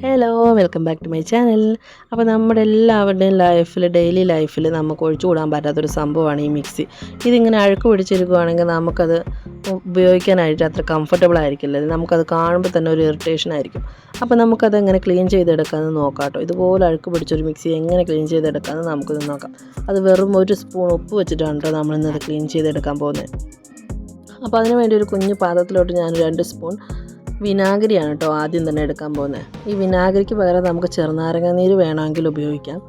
Hello welcome back to my channel അപ്പോൾ നമ്മുടെ എല്ലാവരുടെയും ലൈഫിൽ ഡെയിലി ലൈഫിൽ നമുക്ക് ഒഴിച്ചു കൂടാൻ പറ്റാത്തൊരു സംഭവമാണ് ഈ മിക്സി ഇതിങ്ങനെ അഴുക്ക് പിടിച്ചിരിക്കുകയാണെങ്കിൽ നമുക്കത് ഉപയോഗിക്കാനായിട്ട് അത്ര കംഫർട്ടബിൾ ആയിരിക്കില്ല. നമുക്കത് കാണുമ്പോൾ തന്നെ ഒരു ഇറിറ്റേഷൻ ആയിരിക്കും. അപ്പോൾ നമുക്കത് എങ്ങനെ ക്ലീൻ ചെയ്തെടുക്കാമെന്ന് നോക്കാം കേട്ടോ ഇതുപോലെ അഴുക്ക് പിടിച്ചൊരു മിക്സി എങ്ങനെ ക്ലീൻ ചെയ്തെടുക്കാമെന്ന് നമുക്കിത് നോക്കാം. അത് വെറും ഒരു സ്പൂൺ ഉപ്പ് വെച്ചിട്ടാണ് കേട്ടോ നമ്മളിന്നത് ക്ലീൻ ചെയ്തെടുക്കാൻ പോകുന്നത്. അപ്പോൾ അതിന് വേണ്ടി ഒരു കുഞ്ഞു പാത്രത്തിലോട്ട് ഞാൻ രണ്ട് സ്പൂൺ വിനാഗിരിയാണ് കേട്ടോ ആദ്യം തന്നെ എടുക്കാൻ പോകുന്നത്. ഈ വിനാഗിരിക്ക് പകരം നമുക്ക് ചെറുനാരങ്ങ നീര് വേണമെങ്കിൽ ഉപയോഗിക്കാം.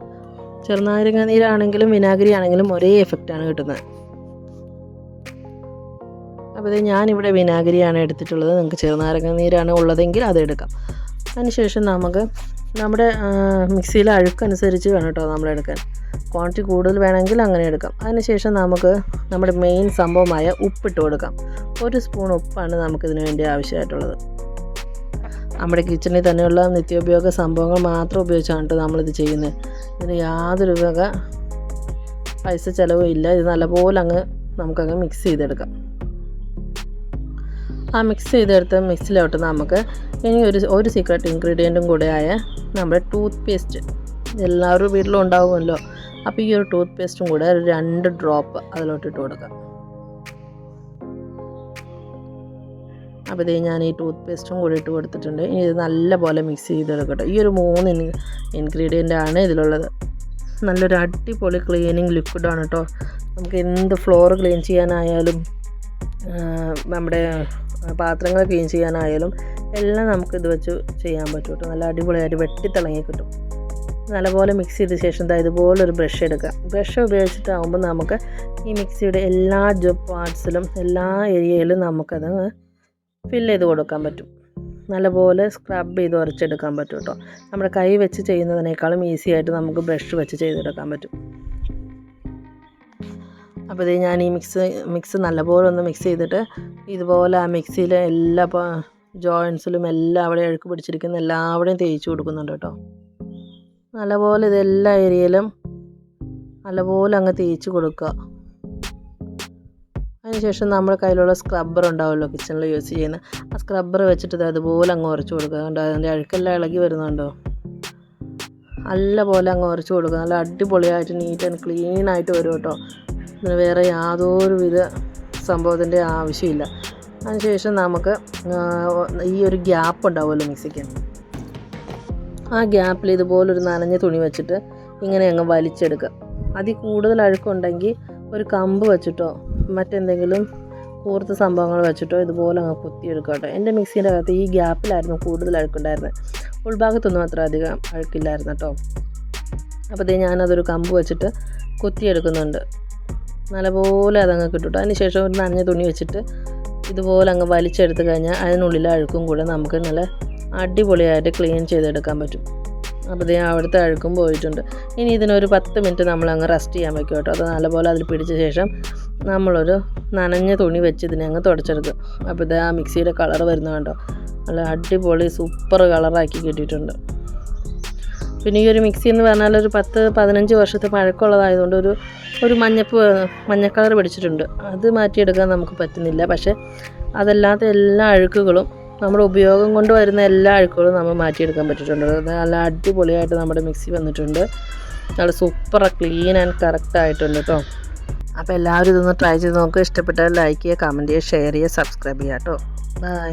ചെറുനാരങ്ങ നീരാണെങ്കിലും വിനാഗിരി ആണെങ്കിലും ഒരേ എഫക്റ്റാണ് കിട്ടുന്നത്. അപ്പോൾ ഇത് ഞാനിവിടെ വിനാഗിരിയാണ് എടുത്തിട്ടുള്ളത്. നിങ്ങൾക്ക് ചെറുനാരങ്ങ നീരാണ് ഉള്ളതെങ്കിൽ അതെടുക്കാം അതിനുശേഷം നമുക്ക് നമ്മുടെ മിക്സിയിലെ അഴുക്കനുസരിച്ച് വേണം കേട്ടോ നമ്മളെടുക്കാൻ ക്വാണ്ടിറ്റി കൂടുതൽ വേണമെങ്കിൽ അങ്ങനെ എടുക്കാം. അതിനുശേഷം നമുക്ക് നമ്മുടെ മെയിൻ സംഭവമായ ഉപ്പിട്ട് കൊടുക്കാം. ഒരു സ്പൂൺ ഉപ്പാണ് നമുക്കിതിന് വേണ്ടി ആവശ്യമായിട്ടുള്ളത്. നമ്മുടെ കിച്ചണിൽ തന്നെയുള്ള നിത്യോപയോഗ സംഭവങ്ങൾ മാത്രം ഉപയോഗിച്ചാണ് കേട്ടോ നമ്മളിത് ചെയ്യുന്നത്. ഇതിന് യാതൊരു വക പൈസ ചിലവും ഇല്ല. ഇത് നല്ലപോലെ അങ്ങ് നമുക്കങ്ങ് മിക്സ് ചെയ്തെടുക്കാം. ആ മിക്സ് ചെയ്തെടുത്ത മിക്സിലോട്ട് നമുക്ക് ഇനി ഒരു ഒരു സീക്രട്ട് ഇൻഗ്രീഡിയന്റും കൂടെ ആയ നമ്മുടെ ടൂത്ത് പേസ്റ്റ് എല്ലാവരും വീട്ടിലും ഉണ്ടാവുമല്ലോ. അപ്പോൾ ഈ ഒരു ടൂത്ത് പേസ്റ്റും കൂടെ ഒരു രണ്ട് ഡ്രോപ്പ് അതിലോട്ട് ഇട്ട് കൊടുക്കാം. അപ്പോൾ ഇതേ ഞാൻ ഈ ടൂത്ത് പേസ്റ്റും കൂടി ഇട്ട് കൊടുത്തിട്ടുണ്ട്. ഇനി ഇത് നല്ലപോലെ മിക്സ് ചെയ്തെടുക്കട്ടെ ഈ ഒരു മൂന്ന് ഇൻഗ്രീഡിയന്റ് ആണ് ഇതിലുള്ളത്. നല്ലൊരു അടിപൊളി ക്ലീനിങ് ലിക്വിഡാണ് കേട്ടോ നമുക്ക് എന്ത് ഫ്ലോർ ക്ലീൻ ചെയ്യാനായാലും നമ്മുടെ പാത്രങ്ങൾ ക്ലീൻ ചെയ്യാനായാലും എല്ലാം നമുക്ക് ഇത് വെച്ച് ചെയ്യാൻ പറ്റും കേട്ടോ നല്ല അടിപൊളിയായിട്ട് വെട്ടിത്തിളങ്ങി കിട്ടും. നല്ലപോലെ മിക്സ് ചെയ്ത ശേഷം ഇതാ ഇതുപോലൊരു ബ്രഷ് എടുക്കുക ബ്രഷ് ഉപയോഗിച്ചിട്ടാകുമ്പോൾ നമുക്ക് ഈ മിക്സിയുടെ എല്ലാ ജോ പാർട്സിലും എല്ലാ ഏരിയയിലും നമുക്കത് ഫില്ല് ചെയ്ത് കൊടുക്കാൻ പറ്റും. നല്ലപോലെ സ്ക്രബ് ചെയ്ത് ഉറച്ചെടുക്കാൻ പറ്റും കേട്ടോ നമ്മുടെ കൈ വെച്ച് ചെയ്യുന്നതിനേക്കാളും ഈസി ആയിട്ട് നമുക്ക് ബ്രഷ് വെച്ച് ചെയ്തെടുക്കാൻ പറ്റും. അപ്പോൾ ഇത് ഞാൻ ഈ മിക്സ് മിക്സ് നല്ലപോലെ ഒന്ന് മിക്സ് ചെയ്തിട്ട് ഇതുപോലെ ആ മിക്സിയിലെ എല്ലാ ജോയിൻസിലും എല്ലാം അവിടെ അഴുക്ക് പിടിച്ചിരിക്കുന്ന എല്ലാവിടെയും തേച്ച് കൊടുക്കുന്നുണ്ട് കേട്ടോ നല്ലപോലെ ഇതെല്ലാ ഏരിയയിലും നല്ലപോലെ അങ്ങ് തേച്ച് കൊടുക്കുക. അതിനുശേഷം നമ്മൾ കയ്യിലുള്ള സ്ക്രബ്ബർ ഉണ്ടാവുമല്ലോ കിച്ചണിൽ യൂസ് ചെയ്യുന്ന. ആ സ്ക്രബ്ബർ വെച്ചിട്ട് അതുപോലെ അങ്ങ് ഉറച്ചു കൊടുക്കുക. കണ്ടോ? അതിന്റെ അഴുക്കെല്ലാം ഇളകി വരുന്നുണ്ടോ? നല്ല പോലെ അങ്ങ് ഉറച്ചു കൊടുക്കുക. നല്ല അടിപൊളിയായിട്ട് നീറ്റ് ആൻഡ് ക്ലീൻ ആയിട്ട് വരും കേട്ടോ. ഇതിന് വേറെ യാതൊരു വിധ സംഭവത്തിന്റെ ആവശ്യമില്ല. അതിനുശേഷം നമുക്ക് ഈ ഒരു ഗ്യാപ്പ് ഉണ്ടാവുമല്ലോ മിക്സിക്ക്. ആ ഗ്യാപ്പിൽ ഇതുപോലൊരു നനഞ്ഞ തുണി വെച്ചിട്ട് ഇങ്ങനെ അങ്ങ് വലിച്ചെടുക്കുക. അതിൽ കൂടുതൽ അഴുക്കുണ്ടെങ്കിൽ ഒരു കമ്പ് വെച്ചിട്ടോ മറ്റെന്തെങ്കിലും കൂർത്ത സംഭവങ്ങൾ വെച്ചിട്ടോ ഇതുപോലെ അങ്ങ് കുത്തി എടുക്കാട്ടോ എന്റെ മിക്സീന്റെ അകത്ത് ഈ ഗ്യാപ്പിലായിരുന്നു കൂടുതൽ അഴുക്കുണ്ടായിരുന്നത്. ഉൾഭാഗത്തൊന്നും അത്ര അധികം അഴുക്കില്ലായിരുന്നു കേട്ടോ. അപ്പോൾ ഇതേ ഞാനതൊരു കമ്പ് വെച്ചിട്ട് കുത്തിയെടുക്കുന്നുണ്ട്. നല്ലപോലെ അതങ്ങ് കിട്ടും അതിന് ശേഷം ഒരു നനഞ്ഞ തുണി വെച്ചിട്ട് ഇതുപോലെ അങ്ങ് വലിച്ചെടുത്ത് കഴിഞ്ഞാൽ അതിനുള്ളിലെ അഴുക്കും കൂടെ നമുക്ക് നല്ല അടിപൊളിയായിട്ട് ക്ലീൻ ചെയ്തെടുക്കാൻ പറ്റും. അപ്പോൾ ഇത് അവിടുത്തെ അഴുക്കും പോയിട്ടുണ്ട്. ഇനി ഇതിനൊരു പത്ത് മിനിറ്റ് നമ്മൾ അങ്ങ് റെസ്റ്റ് ചെയ്യാൻ വെക്കും കേട്ടോ. അത് നല്ലപോലെ അതിൽ പിടിച്ച ശേഷം നമ്മളൊരു നനഞ്ഞ തുണി വെച്ച് ഇതിനെ അങ്ങ് തുടച്ചെടുക്കും. അപ്പോൾ ഇത് ആ മിക്സിയുടെ കളർ വരുന്ന കണ്ടോ? നല്ല അടിപൊളി സൂപ്പർ കളറാക്കി കിട്ടിയിട്ടുണ്ട്. പിന്നെ ഈ ഒരു മിക്സി എന്ന് പറഞ്ഞാൽ ഒരു പത്ത് പതിനഞ്ച് വർഷത്തെ പഴക്കമുള്ളതായതുകൊണ്ട് ഒരു ഒരു മഞ്ഞപ്പ് മഞ്ഞ കളർ പിടിച്ചിട്ടുണ്ട്. അത് മാറ്റിയെടുക്കാൻ നമുക്ക് പറ്റുന്നില്ല. പക്ഷേ അതല്ലാത്ത എല്ലാ അഴുക്കുകളും നമ്മുടെ ഉപയോഗം കൊണ്ട് വരുന്ന എല്ലാ അഴുക്കുകളും നമ്മൾ മാറ്റിയെടുക്കാൻ പറ്റിയിട്ടുണ്ട്. നല്ല അടിപൊളിയായിട്ട് നമ്മുടെ മിക്സി വന്നിട്ടുണ്ട്. നല്ല സൂപ്പർ ക്ലീൻ ആൻഡ് കറക്റ്റ് ആയിട്ടുണ്ട് കേട്ടോ അപ്പോൾ എല്ലാവരും ഇതൊന്ന് ട്രൈ ചെയ്ത് നോക്കുക ഇഷ്ടപ്പെട്ടാൽ ലൈക്ക് ചെയ്യുക കമന്റ് ചെയ്യുക ഷെയർ ചെയ്യുക സബ്സ്ക്രൈബ് ചെയ്യുക കേട്ടോ ബൈ